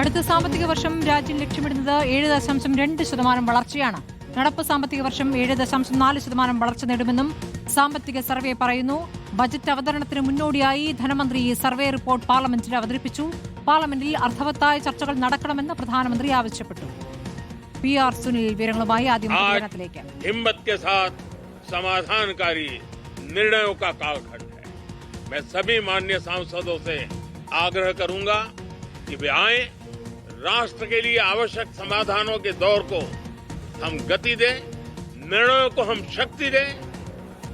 അടുത്ത സാമ്പത്തിക വർഷം രാജ്യം ലക്ഷ്യമിടുന്നത് ഏഴ് ദശാംശം രണ്ട് ശതമാനം വളർച്ചയാണ് നടപ്പ് സാമ്പത്തിക വർഷം ഏഴ് ദശാംശം നാല് ശതമാനം വളർച്ച നേടുമെന്നും സാമ്പത്തിക സർവേ പറയുന്നു ബജറ്റ് അവതരണത്തിന് മുന്നോടിയായി ധനമന്ത്രി സർവേ റിപ്പോർട്ട് പാർലമെന്റിൽ അവതരിപ്പിച്ചു പാർലമെന്റിൽ അർത്ഥവത്തായ ചർച്ചകൾ നടക്കണമെന്ന് പ്രധാനമന്ത്രി ആവശ്യപ്പെട്ടു പി ആർ സുനിൽ വിവരങ്ങളുമായി ആദ്യം आज പ്രതികരണത്തിലേക്ക് हिम्मत के साथ समाधानकारी निर्णयों का कालखंड है मैं सभी माननीय सांसदों से आग्रह करूंगा कि वे आए राष्ट्र के लिए आवश्यक समाधानों के दौर को हम गति दें निर्णयों को हम शक्ति दें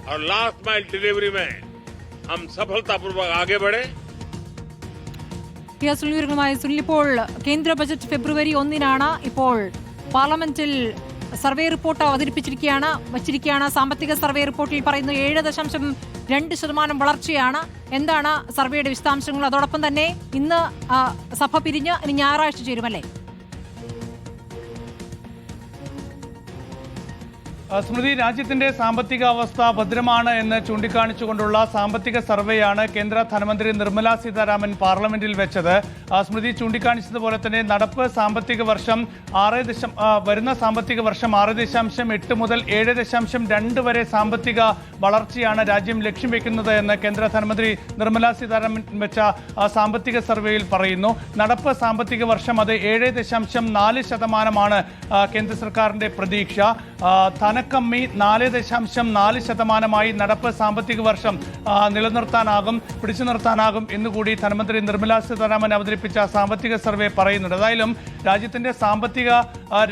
और लास्ट माइल डिलीवरी में हम सफलतापूर्वक आगे बढ़े പി ആർ സുനിൽ വിവരങ്ങളുമായി സുനിൽ ഇപ്പോൾ കേന്ദ്ര ബജറ്റ് ഫെബ്രുവരി ഒന്നിനാണ് ഇപ്പോൾ പാർലമെന്റിൽ സർവേ റിപ്പോർട്ട് അവതരിപ്പിച്ചിരിക്കുകയാണ് വച്ചിരിക്കുകയാണ്. സാമ്പത്തിക സർവേ റിപ്പോർട്ടിൽ പറയുന്നു ഏഴ് ദശാംശം രണ്ട് ശതമാനം വളർച്ചയാണ്. എന്താണ് സർവേയുടെ വിശദാംശങ്ങൾ? അതോടൊപ്പം തന്നെ ഇന്ന് സഭ പിരിഞ്ഞ് ഇനി ഞായറാഴ്ച ചേരുമല്ലേ? സ്മൃതി രാജ്യത്തിന്റെ സാമ്പത്തിക അവസ്ഥ ഭദ്രമാണ് എന്ന് ചൂണ്ടിക്കാണിച്ചുകൊണ്ടുള്ള സാമ്പത്തിക സർവേയാണ് കേന്ദ്ര ധനമന്ത്രി നിർമ്മല സീതാരാമൻ പാർലമെന്റിൽ വെച്ചത്. സ്മൃതി ചൂണ്ടിക്കാണിച്ചതുപോലെ തന്നെ നടപ്പ് സാമ്പത്തിക വർഷം ആറ് ദശം വരുന്ന സാമ്പത്തിക വർഷം ആറ് ദശാംശം എട്ട് മുതൽ ഏഴ് ദശാംശം രണ്ട് വരെ സാമ്പത്തിക വളർച്ചയാണ് രാജ്യം ലക്ഷ്യം വെക്കുന്നത് എന്ന് കേന്ദ്ര ധനമന്ത്രി നിർമ്മല സീതാരാമൻ വെച്ച സാമ്പത്തിക സർവേയിൽ പറയുന്നു. നടപ്പ് സാമ്പത്തിക വർഷം അത് ഏഴ് ദശാംശം നാല് ശതമാനമാണ് കേന്ദ്ര സർക്കാരിന്റെ പ്രതീക്ഷ. ആ, ധനക്കമ്മി നാല് ദശാംശം നാല് ശതമാനമായി നടപ്പ് സാമ്പത്തിക വർഷം നിലനിർത്താനാകും പിടിച്ചു നിർത്താനാകും എന്നുകൂടി ധനമന്ത്രി നിർമ്മലാ സീതാരാമൻ അവതരിപ്പിച്ച സാമ്പത്തിക സർവേ പറയുന്നുണ്ട്. ഏതായാലും രാജ്യത്തിന്റെ സാമ്പത്തിക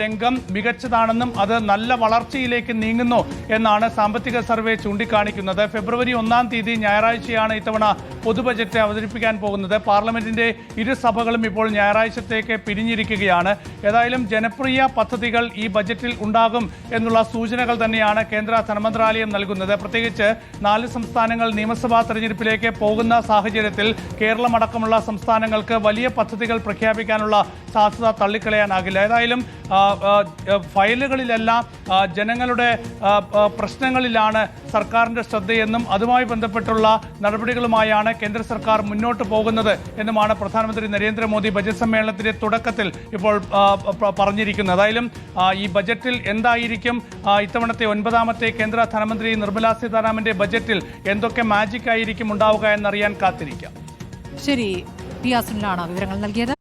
രംഗം മികച്ചതാണെന്നും അത് നല്ല വളർച്ചയിലേക്ക് നീങ്ങുന്നു എന്നാണ് സാമ്പത്തിക സർവേ ചൂണ്ടിക്കാണിക്കുന്നത്. ഫെബ്രുവരി ഒന്നാം തീയതി ഞായറാഴ്ചയാണ് ഇത്തവണ പൊതു ബജറ്റ് അവതരിപ്പിക്കാൻ പോകുന്നത്. പാർലമെന്റിന്റെ ഇരു സഭകളും ഇപ്പോൾ ഞായറാഴ്ചത്തേക്ക് പിരിഞ്ഞിരിക്കുകയാണ്. ഏതായാലും ജനപ്രിയ പദ്ധതികൾ ഈ ബജറ്റിൽ ഉണ്ടാകും എന്നുള്ള സൂചനകൾ തന്നെയാണ് കേന്ദ്ര ധനമന്ത്രാലയം നൽകുന്നത്. പ്രത്യേകിച്ച് നാല് സംസ്ഥാനങ്ങൾ നിയമസഭാ തെരഞ്ഞെടുപ്പിലേക്ക് പോകുന്ന സാഹചര്യത്തിൽ കേരളമടക്കമുള്ള സംസ്ഥാനങ്ങൾക്ക് വലിയ പദ്ധതികൾ പ്രഖ്യാപിക്കാനുള്ള സാധ്യത തള്ളിക്കളയാനാകില്ല. ഏതായാലും ഫയലുകളിലെല്ലാം ജനങ്ങളുടെ പ്രശ്നങ്ങളിലാണ് സർക്കാരിന്റെ ശ്രദ്ധയെന്നും അതുമായി ബന്ധപ്പെട്ടുള്ള നടപടികളുമായാണ് കേന്ദ്ര സർക്കാർ മുന്നോട്ട് പോകുന്നത് എന്നുമാണ് പ്രധാനമന്ത്രി നരേന്ദ്രമോദി ബജറ്റ് സമ്മേളനത്തിന്റെ തുടക്കത്തിൽ ഇപ്പോൾ പറഞ്ഞിരിക്കുന്നത്. ഏതായാലും ഈ ബജറ്റിൽ എന്തായിരിക്കും ഇത്തവണത്തെ ഒൻപതാമത്തെ കേന്ദ്ര ധനമന്ത്രി നിർമ്മലാ സീതാരാമന്റെ ബജറ്റിൽ എന്തൊക്കെ മാജിക് ആയിരിക്കും ഉണ്ടാവുക എന്നറിയാൻ കാത്തിരിക്കാം. ശരി ആർ വിവരങ്ങൾ നൽകിയത്.